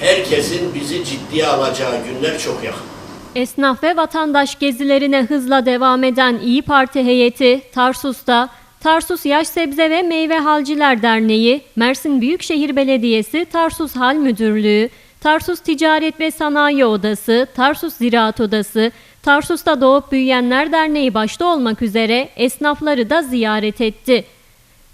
herkesin bizi ciddiye alacağı günler çok yakın. Esnaf ve vatandaş gezilerine hızla devam eden İyi Parti heyeti Tarsus'ta Tarsus Yaş Sebze ve Meyve Halciler Derneği, Mersin Büyükşehir Belediyesi Tarsus Hal Müdürlüğü, Tarsus Ticaret ve Sanayi Odası, Tarsus Ziraat Odası, Tarsus'ta Doğup Büyüyenler Derneği başta olmak üzere esnafları da ziyaret etti.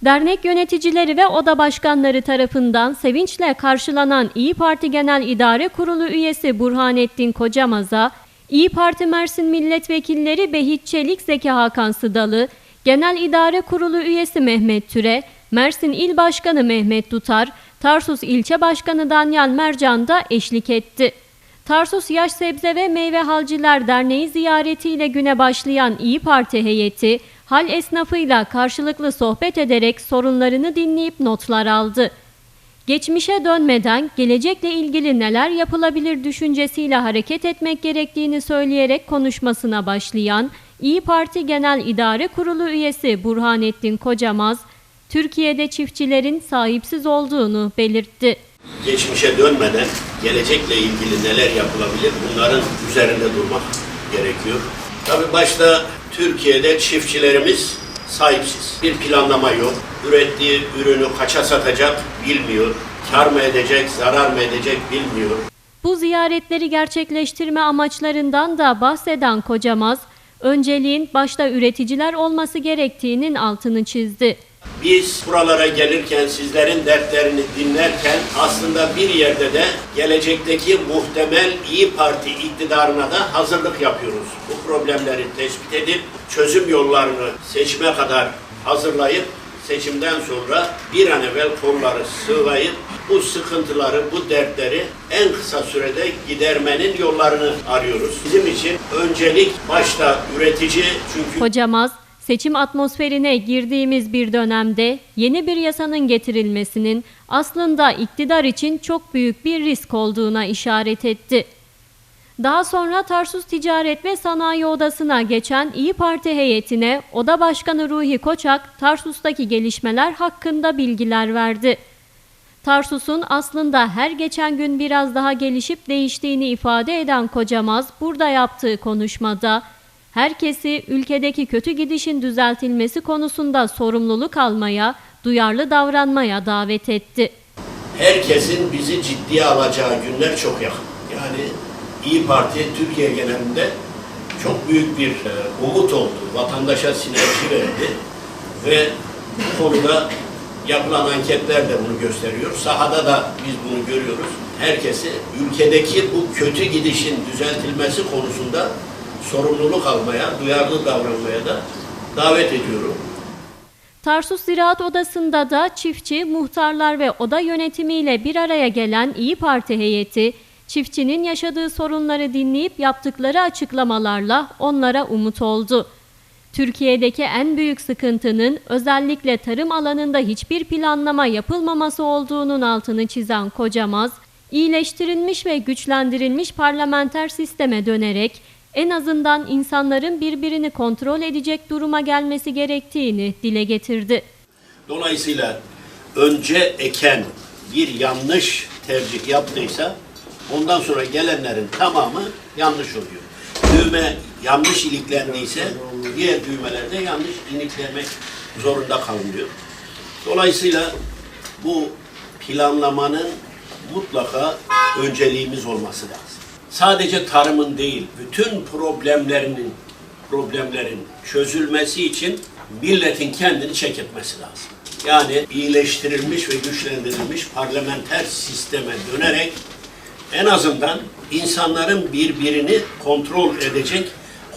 Dernek yöneticileri ve oda başkanları tarafından sevinçle karşılanan İyi Parti Genel İdare Kurulu üyesi Burhanettin Kocamaz'a, İyi Parti Mersin Milletvekilleri Behit Çelik Zeki Hakan Sıdalı, Genel İdare Kurulu üyesi Mehmet Türe, Mersin İl Başkanı Mehmet Dutar, Tarsus İlçe Başkanı Danyal Mercan da eşlik etti. Tarsus Yaş Sebze ve Meyve Halciler Derneği ziyaretiyle güne başlayan İyi Parti heyeti, hal esnafıyla karşılıklı sohbet ederek sorunlarını dinleyip notlar aldı. Geçmişe dönmeden gelecekle ilgili neler yapılabilir düşüncesiyle hareket etmek gerektiğini söyleyerek konuşmasına başlayan İyi Parti Genel İdare Kurulu üyesi Burhanettin Kocamaz, Türkiye'de çiftçilerin sahipsiz olduğunu belirtti. Geçmişe dönmeden gelecekle ilgili neler yapılabilir bunların üzerinde durmak gerekiyor. Tabii başta Türkiye'de çiftçilerimiz sahipsiz. Bir planlama yok. Ürettiği ürünü kaça satacak bilmiyor. Kar mı edecek, zarar mı edecek bilmiyor. Bu ziyaretleri gerçekleştirme amaçlarından da bahseden Kocamaz, önceliğin başta üreticiler olması gerektiğinin altını çizdi. Biz buralara gelirken sizlerin dertlerini dinlerken aslında bir yerde de gelecekteki muhtemel İyi Parti iktidarına da hazırlık yapıyoruz. Bu problemleri tespit edip çözüm yollarını seçime kadar hazırlayıp seçimden sonra bir an evvel kolları sığlayıp bu sıkıntıları, bu dertleri en kısa sürede gidermenin yollarını arıyoruz. Bizim için öncelik başta üretici çünkü Kocamaz, seçim atmosferine girdiğimiz bir dönemde yeni bir yasanın getirilmesinin aslında iktidar için çok büyük bir risk olduğuna işaret etti. Daha sonra Tarsus Ticaret ve Sanayi Odası'na geçen İyi Parti heyetine Oda Başkanı Ruhi Koçak, Tarsus'taki gelişmeler hakkında bilgiler verdi. Tarsus'un aslında her geçen gün biraz daha gelişip değiştiğini ifade eden Kocamaz burada yaptığı konuşmada herkesi ülkedeki kötü gidişin düzeltilmesi konusunda sorumluluk almaya, duyarlı davranmaya davet etti. herkesin bizi ciddiye alacağı günler çok yakın. Yani İyi Parti Türkiye genelinde çok büyük bir e, umut oldu. Vatandaşa sinerji verdi ve bu konuda yapılan anketler de bunu gösteriyor. Sahada da biz bunu görüyoruz. Herkesi ülkedeki bu kötü gidişin düzeltilmesi konusunda sorumluluk almaya, duyarlı davranmaya da davet ediyorum. Tarsus Ziraat Odası'nda da çiftçi, muhtarlar ve oda yönetimiyle bir araya gelen İyi Parti heyeti, çiftçinin yaşadığı sorunları dinleyip yaptıkları açıklamalarla onlara umut oldu. Türkiye'deki en büyük sıkıntının özellikle tarım alanında hiçbir planlama yapılmaması olduğunun altını çizen Kocamaz, iyileştirilmiş ve güçlendirilmiş parlamenter sisteme dönerek en azından insanların birbirini kontrol edecek duruma gelmesi gerektiğini dile getirdi. Dolayısıyla önce eken bir yanlış tercih yaptıysa ondan sonra gelenlerin tamamı yanlış oluyor. Düğme yanlış iliklendiyse diğer düğmelerde yanlış iliklemek zorunda kalınıyor. Dolayısıyla bu planlamanın mutlaka önceliğimiz olması lazım. Sadece tarımın değil, bütün problemlerinin problemlerin çözülmesi için milletin kendini çek etmesi lazım. Yani iyileştirilmiş ve güçlendirilmiş parlamenter sisteme dönerek en azından insanların birbirini kontrol edecek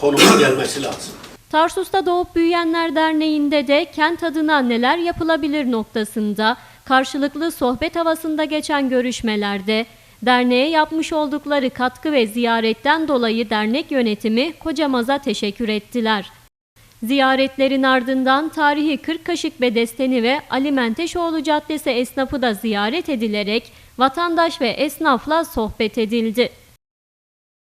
konuma gelmesi lazım. Tarsus'ta Doğup Büyüyenler Derneği'nde de kent adına neler yapılabilir noktasında karşılıklı sohbet havasında geçen görüşmelerde derneğe yapmış oldukları katkı ve ziyaretten dolayı dernek yönetimi Kocamaz'a teşekkür ettiler. Ziyaretlerin ardından tarihi Kırkkaşık Bedesteni ve Ali Menteşoğlu Caddesi esnafı da ziyaret edilerek vatandaş ve esnafla sohbet edildi.